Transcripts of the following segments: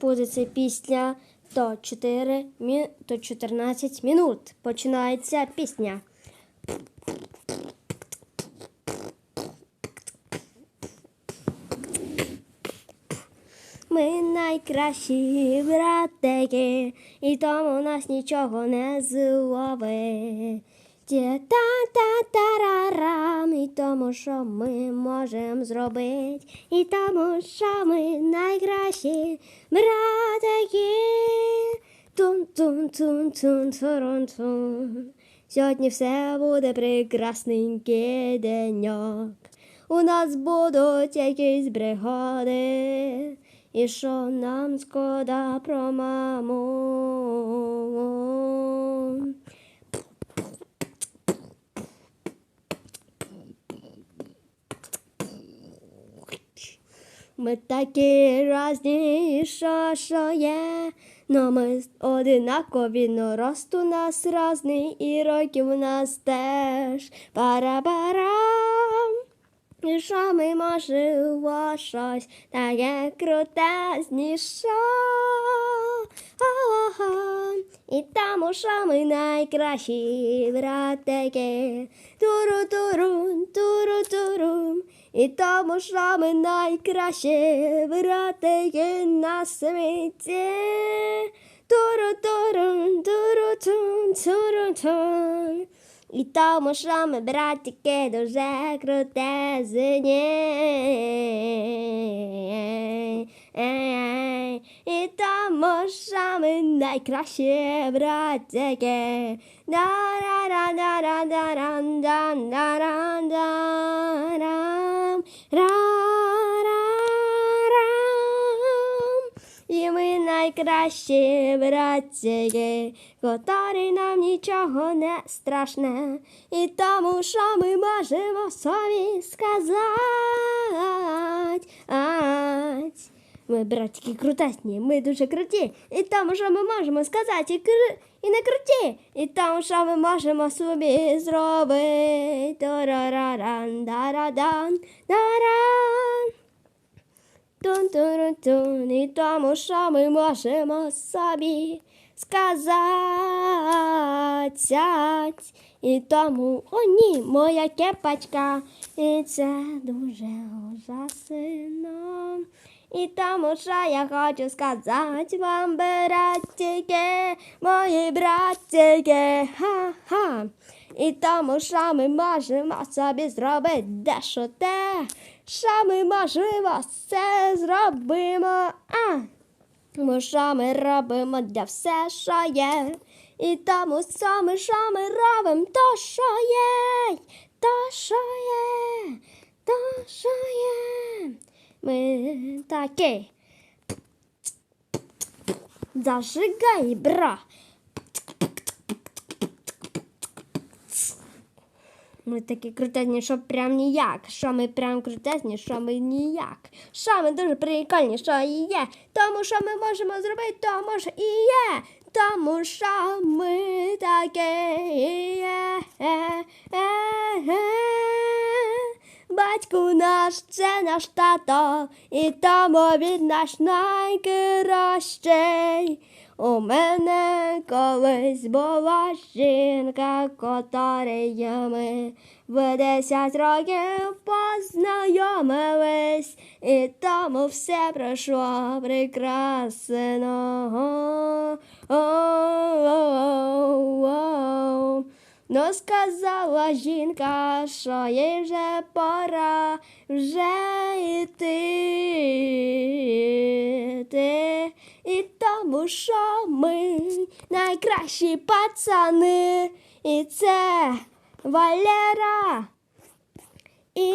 буде це пісня, то 4, то 14 минут. Починається пісня. Ми найкращі братики, і тому нас нічого не зловить. Та-та-та-рам, і тому, що ми можемо зробити, і тому, що ми найкращі братики. Тун-тун-тун-тун-турун-тун. Сьогодні все буде прекрасненький деньок. У нас будуть якісь бригади, і що нам шкода про маму. Ми такі разні, що, що є, но ми одинакові, но рост у нас разний, і років у нас теж. Пара-парам. І що ми можемо щось таке крутезніше. Ага, і там ушами найкращі братики. туру туру туру туру і там ушами найкращі братики на світі. туру туру туру туру туру туру і тому що ми, братики, дуже крутезні. І Можами найкраще братики. І ми найкращі братики, котрі нам нічого не страшне, і тому, що ми можемо собі сказати. Ми братики крутесні, ми дуже круті, і тому, що ми можемо сказати і, кр... і не круті, і тому, що ми можемо собі зробити. Тарараран, дарадан, даран. Тун-тун-тун, і тому, що ми можемо собі сказати. І тому, о ні, моя кепочка, і це дуже ужасно. І тому, що я хочу сказати вам, братики, мої братики, ха-ха. І тому, що ми можемо собі зробити дещо те, що ми можемо все зробимо. А, тому що ми робимо для все, що є. І тому саме, що ми робимо, то, що є, то, що є, то, що є. Ми такі. Зажигай, бра. Ми такі крутезні, що прям ніяк. Що ми прям крутезні, що ми ніяк. Що ми дуже прикольні, що і є. Тому що ми можемо зробити, тому що і є. Тому що ми такі є. Батько наш це наш тато, і тому він наш найкращий. У мене колись була жінка, котрої ми в десять років познайомились, і тому все пройшло прекрасно. О-о-о-о. Ну, сказала жінка, що їй вже пора вже йти. йти. І тому, що ми найкращі пацани. І це Валера і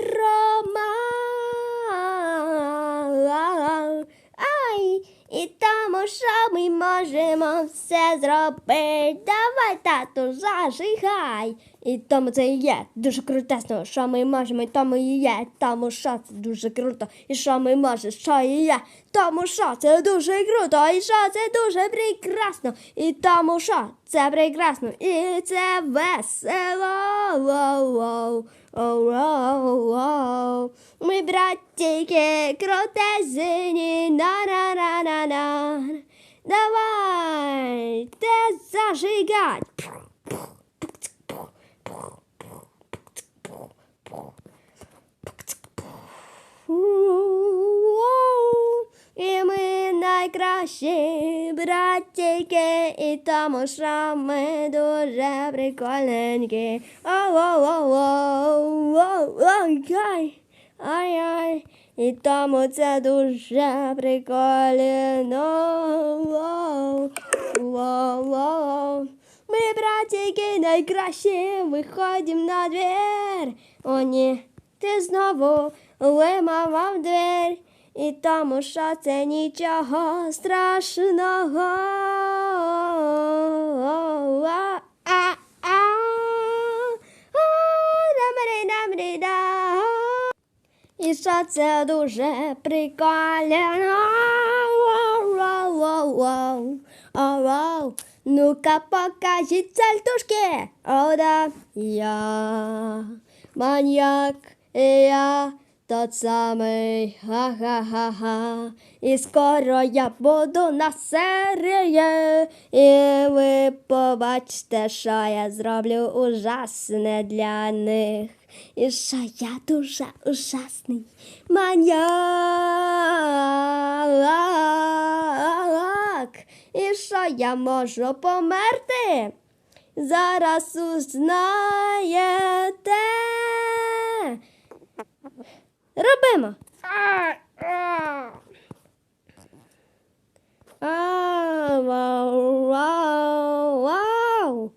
Рома. Ай, і тому, що ми можемо все зробити. Давай, тату, зажигай. І тому це є дуже крутесно, що ми можемо, і тому і є, тому що це дуже круто, і що ми можемо, що і є, тому що це дуже круто, і що це дуже прекрасно, і тому що це прекрасно, і це весело. Оу-воу-воу. Ми братики крутезні, на на на на Давай, те зажигать. І ми найкращі братіки, і тому що ми дуже прикольненькі. Ай-ай, ай-ай, і тому це дуже прикольно. Ми, братіки, найкращі, виходимо на двір. О, ні, ти знову вимавав двір. І тому, що це нічого страшного. А, а, а. А, да-ба-ди-да-ба-ди-да. І що це дуже прикольно. Ну-ка покажіть сальтушки. О, да. Я маньяк, і я тот самий. Ха-ха-ха-ха. І скоро я буду на серії. І ви побачите, що я зроблю ужасне для них. Що я дуже ужасний маньяк. І що я можу померти? Зараз узнаєте. Робимо. Вау, вау, вау.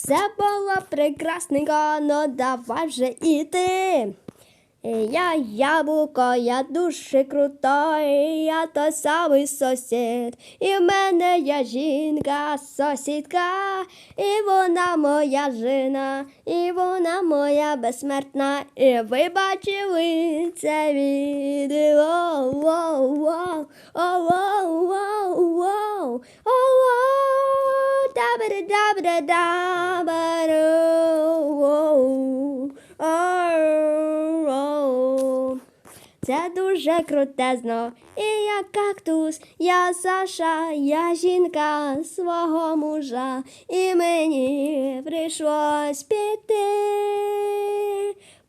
Це було прекрасненько, ну давай вже іти. Я яблуко, я дуже крутой, я той самий сусід. І в мене є жінка, сусідка, і вона моя жена, і вона моя безсмертна. І ви бачили це відео. Воу, воу, о, воу, Це дуже крутезно. І я кактус, я Саша, я жінка свого мужа, і мені прийшлось піти.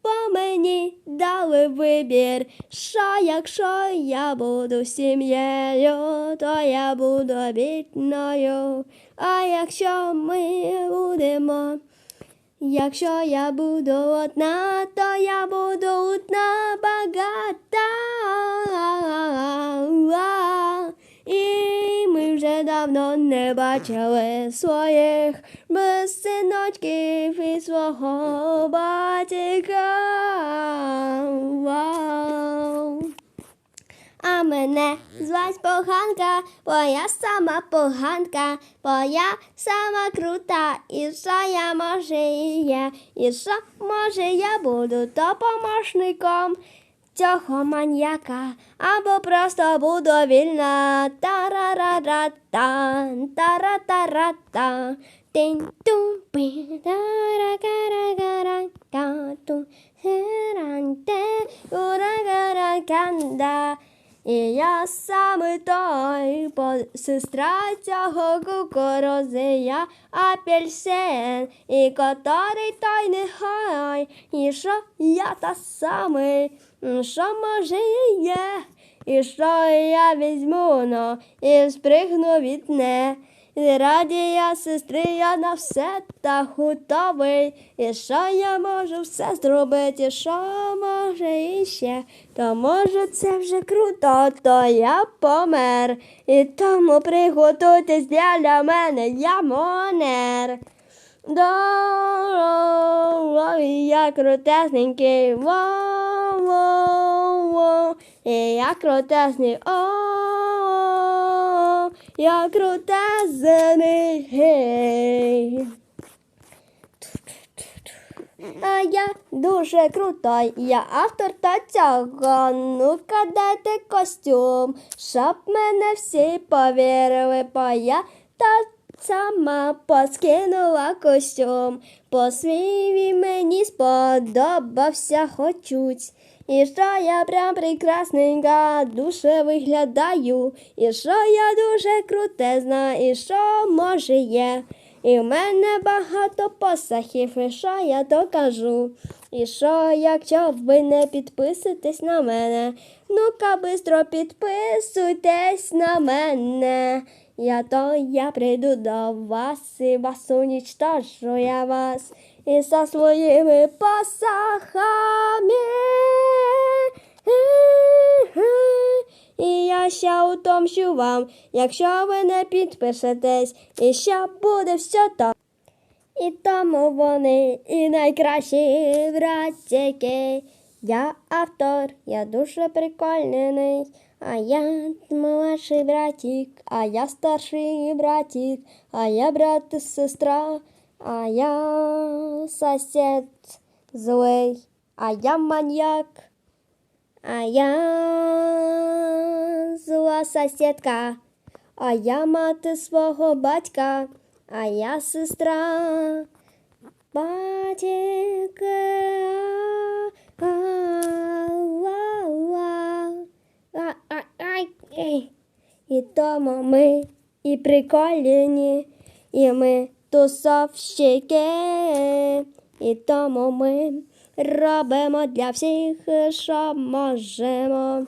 Бо мені дали вибір, що якщо я буду сім'єю, то я буду бідною. А якщо ми будемо Якщо я буду одна, то я буду одна багата. І ми вже давно не бачили своїх синочків і свого батька. Мене звать поганка, бо я сама поганка, бо я сама крута, і що я може і є, і що може я буду допоможником цього маньяка, або просто буду вільна. Тарарарата, таратарата, тин-тум, пі, таракаракаракату, херанте, урагараканда. І я саме той, бо сестра цього кукурузи, я апельсин, і котрий той нехай, і що я та самий, що може і є, і що я візьму, но, і спригну від не. І раді я, сестри, я на все та готовий. І що я можу все зробити, що може іще, то може це вже круто, то я помер. І тому приготуйтесь для мене, я монер. До я крутесненький, воу-воу-воу, і я крутесний, о, я крутезний, гей. А я дуже крутой, я автор та цього. Ну-ка дайте костюм, щоб мене всі повірили, бо я та сама поскинула костюм. По свій мені сподобався хочуть. І що я прям прекрасненька, дуже виглядаю, і що я дуже крутезна, і що може є. І в мене багато посахів, і що я докажу. І що, якщо ви не підписуєтесь на мене, ну-ка бистро підписуйтесь на мене. Я то я прийду до вас і вас унічтожу я вас і со своїми посахами. І я ще утомщу вам, якщо ви не підпишетесь, і ще буде все то. І тому вони і найкращі братики. Я автор, я дуже прикольний. А я младший братик, а я старший братик, а я брат і сестра, а я сосед злий, а я маньяк, а я зла сусідка, а я мати свого батька, а я сестра. Батька. а, ла, ла. А, а, ай. І тому ми і прикольні, і ми тусовщики, і тому ми робимо для всіх, що можемо.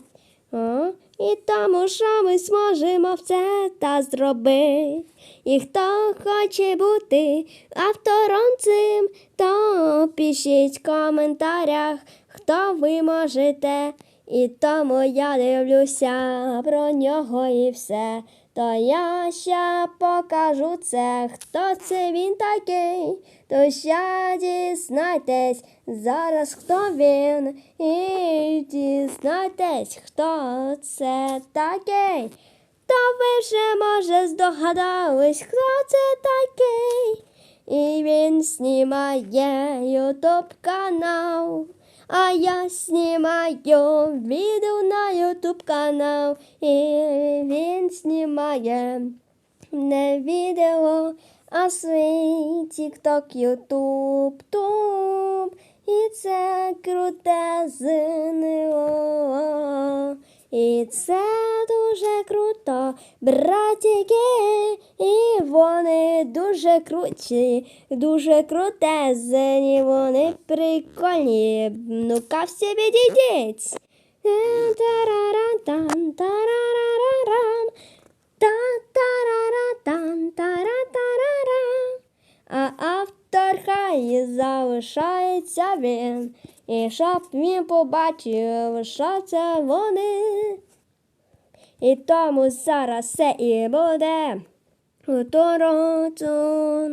А? І тому, що ми зможемо все та зробити. І хто хоче бути автором цим, то пишіть в коментарях, хто ви можете. І тому я дивлюся про нього і все. То я ще покажу це, хто це він такий. То ще дізнайтесь зараз, хто він. І дізнайтесь, хто це такий. То ви вже, може, здогадались, хто це такий. І він знімає ютуб канал. А я снимаю відео на YouTube канал. І він снімає не відео, а свій тік-ток, ютуб, туб. І це круте ЗНО. І це дуже круто, братики, і вони дуже круті, дуже крутезні, вони прикольні. Ну-ка всі відійдіть. А автор хай залишається він, і щоб він побачив, що це вони. І тому зараз все і буде у Торонто.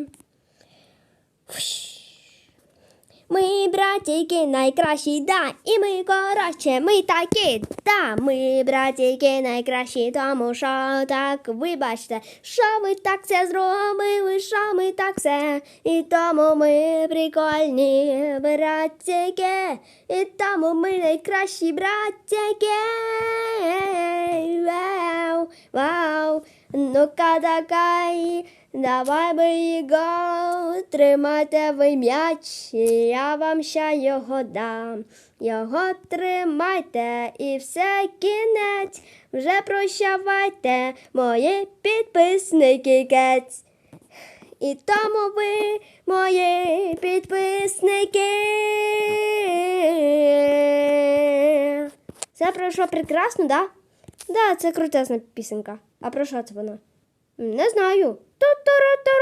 Ми, братики, найкращі, да, і ми коротше, ми такі, да, ми, братики, найкращі, тому що так, вибачте, що ми так це зробили, що ми так все, і тому ми прикольні братики, і тому ми найкращі братики. Вау, вау, ну-ка такай, давай би його, тримайте ви м'яч, і я вам ще його дам. Його тримайте і все кінець. Вже прощавайте, мої підписники кець. І тому ви, мої підписники. Це пройшло прекрасно, да? Да, це крутесна пісенька. А про що це вона? Не знаю. Ту-туру-туру.